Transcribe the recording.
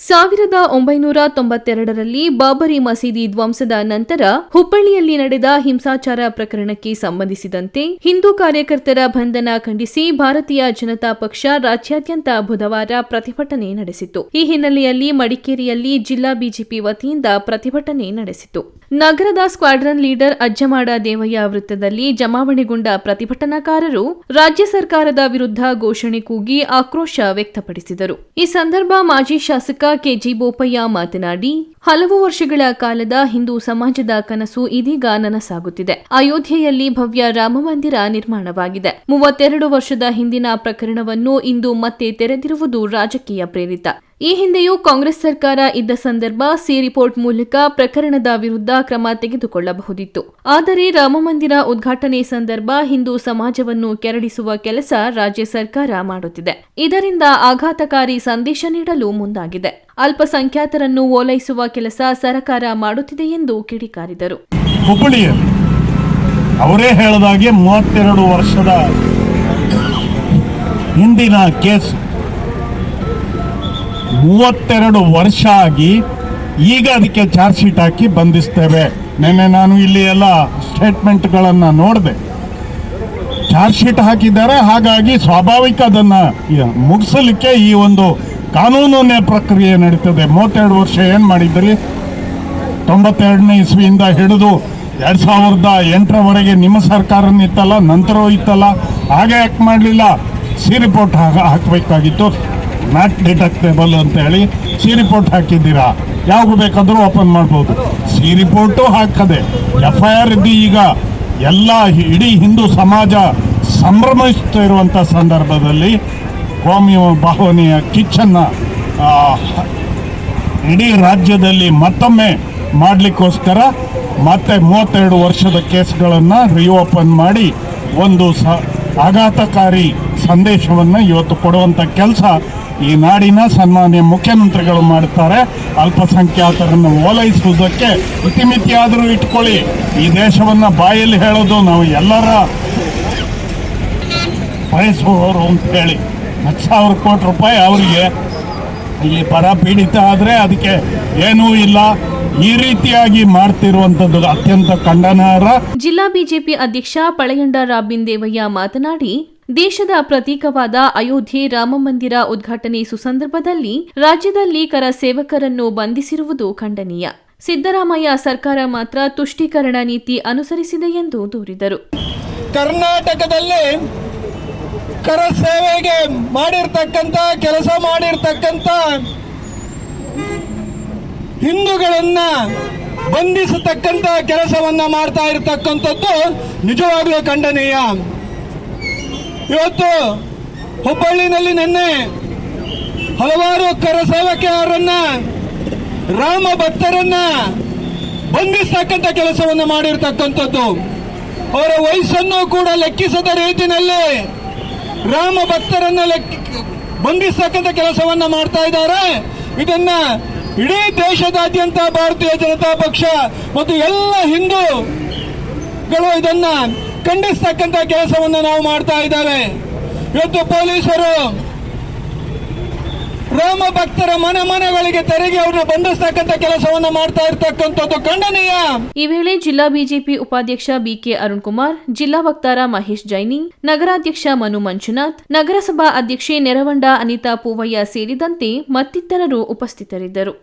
ಸಾವಿರದ ಒಂಬೈನೂರ ತೊಂಬತ್ತೆರಡರಲ್ಲಿ ಬಾಬರಿ ಮಸೀದಿ ಧ್ವಂಸದ ನಂತರ ಹುಬ್ಬಳ್ಳಿಯಲ್ಲಿ ನಡೆದ ಹಿಂಸಾಚಾರ ಪ್ರಕರಣಕ್ಕೆ ಸಂಬಂಧಿಸಿದಂತೆ ಹಿಂದೂ ಕಾರ್ಯಕರ್ತರ ಬಂಧನ ಖಂಡಿಸಿ ಭಾರತೀಯ ಜನತಾ ಪಕ್ಷ ರಾಜ್ಯಾದ್ಯಂತ ಬುಧವಾರ ಪ್ರತಿಭಟನೆ ನಡೆಸಿತು ಈ ಹಿನ್ನೆಲೆಯಲ್ಲಿ ಮಡಿಕೇರಿಯಲ್ಲಿ ಜಿಲ್ಲಾ ಬಿಜೆಪಿ ವತಿಯಿಂದ ಪ್ರತಿಭಟನೆ ನಡೆಸಿತು ನಗರದ ಸ್ಕ್ವಾಡ್ರನ್ ಲೀಡರ್ ಅಜ್ಜಮಾಡ ದೇವಯ್ಯ ವೃತ್ತದಲ್ಲಿ ಜಮಾವಣೆಗೊಂಡ ಪ್ರತಿಭಟನಾಕಾರರು ರಾಜ್ಯ ಸರ್ಕಾರದ ವಿರುದ್ಧ ಘೋಷಣೆ ಕೂಗಿ ಆಕ್ರೋಶ ವ್ಯಕ್ತಪಡಿಸಿದರು. ಈ ಸಂದರ್ಭ ಮಾಜಿ ಶಾಸಕ ಕೆಜಿ ಬೋಪಯ್ಯ ಮಾತನಾಡಿ, ಹಲವು ವರ್ಷಗಳ ಕಾಲದ ಹಿಂದೂ ಸಮಾಜದ ಕನಸು ಇದೀಗ ನನಸಾಗುತ್ತಿದೆ. ಅಯೋಧ್ಯೆಯಲ್ಲಿ ಭವ್ಯ ರಾಮಮಂದಿರ ನಿರ್ಮಾಣವಾಗಿದೆ. ಮೂವತ್ತೆರಡು ವರ್ಷದ ಹಿಂದಿನ ಪ್ರಕರಣವನ್ನು ಇಂದು ಮತ್ತೆ ತೆರೆದಿರುವುದು ರಾಜಕೀಯ ಪ್ರೇರಿತ. ಈ ಹಿಂದೆಯೂ ಕಾಂಗ್ರೆಸ್ ಸರ್ಕಾರ ಇದ್ದ ಸಂದರ್ಭ ಸಿ ರಿಪೋರ್ಟ್ ಮೂಲಕ ಪ್ರಕರಣದ ವಿರುದ್ಧ ಕ್ರಮ ತೆಗೆದುಕೊಳ್ಳಬಹುದಿತ್ತು. ಆದರೆ ರಾಮಮಂದಿರ ಉದ್ಘಾಟನೆ ಸಂದರ್ಭ ಹಿಂದೂ ಸಮಾಜವನ್ನು ಕೆರಳಿಸುವ ಕೆಲಸ ರಾಜ್ಯ ಸರ್ಕಾರ ಮಾಡುತ್ತಿದೆ. ಇದರಿಂದ ಆಘಾತಕಾರಿ ಸಂದೇಶ ನೀಡಲು ಮುಂದಾಗಿದೆ. ಅಲ್ಪಸಂಖ್ಯಾತರನ್ನು ಓಲೈಸುವ ಕೆಲಸ ಸರ್ಕಾರ ಮಾಡುತ್ತಿದೆ ಎಂದು ಕಿಡಿಕಾರಿದರು. ಅವರೇ ಹೇಳಿದಾಗೆ ಮೂವತ್ತೆರಡು ವರ್ಷದ ಹಿಂದಿನ ಕೇಸ್ ಮೂವತ್ತೆರಡು ವರ್ಷ ಆಗಿ ಈಗ ಅದಕ್ಕೆ ಚಾರ್ಜ್ ಶೀಟ್ ಹಾಕಿ ಬಂಧಿಸ್ತೇವೆ. ನಿನ್ನೆ ನಾನು ಇಲ್ಲಿ ಎಲ್ಲ ಸ್ಟೇಟ್ಮೆಂಟ್ಗಳನ್ನು ನೋಡಿದೆ. ಚಾರ್ಜ್ ಶೀಟ್ ಹಾಕಿದ್ದಾರೆ, ಹಾಗಾಗಿ ಸ್ವಾಭಾವಿಕ ಅದನ್ನು ಮುಗಿಸಲಿಕ್ಕೆ ಈ ಒಂದು ಕಾನೂನಿನ ಪ್ರಕ್ರಿಯೆ ನಡೀತದೆ. ಮೂವತ್ತೆರಡು ವರ್ಷ ಏನು ಮಾಡಿದ್ರಿ? ತೊಂಬತ್ತೆರಡನೇ ಇಸ್ವಿಯಿಂದ ಹಿಡಿದು ಎರಡು ಸಾವಿರದ ಎಂಟರವರೆಗೆ ನಿಮ್ಮ ಸರ್ಕಾರನ ಇತ್ತಲ್ಲ ನಂತರ ಇತ್ತಲ್ಲ. ಹಾಗೆ ಯಾಕೆ ಮಾಡಲಿಲ್ಲ? ಸಿ ರಿಪೋರ್ಟ್ ಹಾಕಬೇಕಾಗಿತ್ತು. ನಾಟ್ ಡಿಟೆಕ್ಟೇಬಲ್ ಅಂತ ಹೇಳಿ ಸಿ ರಿಪೋರ್ಟ್ ಹಾಕಿದ್ದೀರಾ? ಯಾವಾಗ ಬೇಕಾದರೂ ಓಪನ್ ಮಾಡ್ಬೋದು. ಸಿ ರಿಪೋರ್ಟು ಹಾಕದೆ ಎಫ್ ಐ ಆರ್ ಇದ್ದು ಈಗ ಎಲ್ಲ ಇಡೀ ಹಿಂದೂ ಸಮಾಜ ಸಂಭ್ರಮಿಸ್ತಾ ಇರುವಂಥ ಸಂದರ್ಭದಲ್ಲಿ ಕೋಮಿ ಭಾವನೆಯ ಕಿಚ್ಚನ್ನು ಇಡೀ ರಾಜ್ಯದಲ್ಲಿ ಮತ್ತೊಮ್ಮೆ ಮಾಡಲಿಕ್ಕೋಸ್ಕರ ಮತ್ತೆ ಮೂವತ್ತೆರಡು ವರ್ಷದ ಕೇಸ್ಗಳನ್ನು ರಿಓಪನ್ ಮಾಡಿ ಒಂದು ಸ ಆಘಾತಕಾರಿ ಸಂದೇಶವನ್ನು ಇವತ್ತು ಕೊಡುವಂಥ ಕೆಲಸ ಈ ನಾಡಿನ ಸನ್ಮಾನ್ಯ ಮುಖ್ಯಮಂತ್ರಿಗಳು ಮಾಡ್ತಾರೆ ಅಲ್ಪಸಂಖ್ಯಾತರನ್ನು ಓಲೈಸುವುದಕ್ಕೆ ಇತಿಮಿತಿಯಾದರೂ ಇಟ್ಕೊಳ್ಳಿ. ಈ ದೇಶವನ್ನು ಬಾಯಲ್ಲಿ ಹೇಳೋದು ನಾವು ಎಲ್ಲರ ಬಯಸುವವರು ಅಂತ ಹೇಳಿ. ಹತ್ತು ಸಾವಿರ ಕೋಟಿ ರೂಪಾಯಿ ಅವರಿಗೆ ಇಲ್ಲಿ ಬರ ಪೀಡಿತ ಆದರೆ ಅದಕ್ಕೆ ಏನೂ ಇಲ್ಲ. ಈ ರೀತಿಯಾಗಿ ಮಾಡ್ತಿರುವಂತದ್ದು ಅತ್ಯಂತ ಖಂಡನಾರ್ಹ ಜಿಲ್ಲಾ ಬಿಜೆಪಿ ಅಧ್ಯಕ್ಷ ಪಳೆಯಂಡ ರಾಬಿನ್ ದೇವಯ್ಯ ಮಾತನಾಡಿ ದೇಶದ ಪ್ರತೀಕವಾದ ಅಯೋಧ್ಯೆ ರಾಮಮಂದಿರ ಉದ್ಘಾಟನೆ ಸುಸಂದರ್ಭದಲ್ಲಿ ರಾಜ್ಯದಲ್ಲಿ ಕರ ಸೇವಕರನ್ನು ಬಂಧಿಸಿರುವುದು ಖಂಡನೀಯ. ಸಿದ್ದರಾಮಯ್ಯ ಸರ್ಕಾರ ಮಾತ್ರ ತುಷ್ಟೀಕರಣ ನೀತಿ ಅನುಸರಿಸಿದೆ ಎಂದು ದೂರಿದರು. ಕರ್ನಾಟಕದಲ್ಲಿ ಕರ ಸೇವೆಗೆ ಮಾಡಿರ್ತಕ್ಕಂಥ ಕೆಲಸ ಮಾಡಿರ್ತಕ್ಕಂಥ ಹಿಂದೂಗಳನ್ನ ಬಂಧಿಸತಕ್ಕಂತ ಕೆಲಸವನ್ನ ಮಾಡ್ತಾ ಇರತಕ್ಕಂಥದ್ದು ನಿಜವಾಗ್ಲೂ ಖಂಡನೀಯ. ಇವತ್ತು ಹುಬ್ಬಳ್ಳಿನಲ್ಲಿ ನಿನ್ನೆ ಹಲವಾರು ಕರ ಸೇವಕಿಯರನ್ನ, ರಾಮ ಭಕ್ತರನ್ನ ಬಂಧಿಸ್ತಕ್ಕಂಥ ಕೆಲಸವನ್ನು ಮಾಡಿರ್ತಕ್ಕಂಥದ್ದು. ಅವರ ವಯಸ್ಸನ್ನು ಕೂಡ ಲೆಕ್ಕಿಸದ ರೀತಿಯಲ್ಲಿ ರಾಮ ಭಕ್ತರನ್ನ ಲೆಕ್ಕ ಬಂಧಿಸ್ತಕ್ಕಂಥ ಕೆಲಸವನ್ನ ಮಾಡ್ತಾ ಇದ್ದಾರೆ. ಇದನ್ನ ಇಡೀ ದೇಶದಾದ್ಯಂತ ಭಾರತೀಯ ಜನತಾ ಪಕ್ಷ ಮತ್ತು ಎಲ್ಲ ಹಿಂದೂಗಳು ಇದನ್ನ ಖಂಡಿಸ್ತಕ್ಕಂಥ ಕೆಲಸವನ್ನು ನಾವು ಮಾಡ್ತಾ ಇದ್ದೇವೆ. ಇವತ್ತು ಪೊಲೀಸರು ರಾಮ ಭಕ್ತರ ಮನೆ ಮನೆಗಳಿಗೆ ತೆರಿಗೆ ಅವ್ರನ್ನ ಬಂಧಿಸ್ತಕ್ಕಂಥ ಕೆಲಸವನ್ನ ಮಾಡ್ತಾ ಇರ್ತಕ್ಕಂಥದ್ದು ಖಂಡನೀಯ. ಈ ವೇಳೆ ಜಿಲ್ಲಾ ಬಿಜೆಪಿ ಉಪಾಧ್ಯಕ್ಷ ಬಿಕೆ ಅರುಣ್ ಕುಮಾರ್ ಜಿಲ್ಲಾ ವಕ್ತಾರ ಮಹೇಶ್ ಜೈನಿ, ನಗರಾಧ್ಯಕ್ಷ ಮನು ಮಂಜುನಾಥ್, ನಗರಸಭಾ ಅಧ್ಯಕ್ಷೆ ನೆರವಂಡ ಅನಿತಾ ಪೂವಯ್ಯ ಸೇರಿದಂತೆ ಮತ್ತಿತರರು ಉಪಸ್ಥಿತರಿದ್ದರು.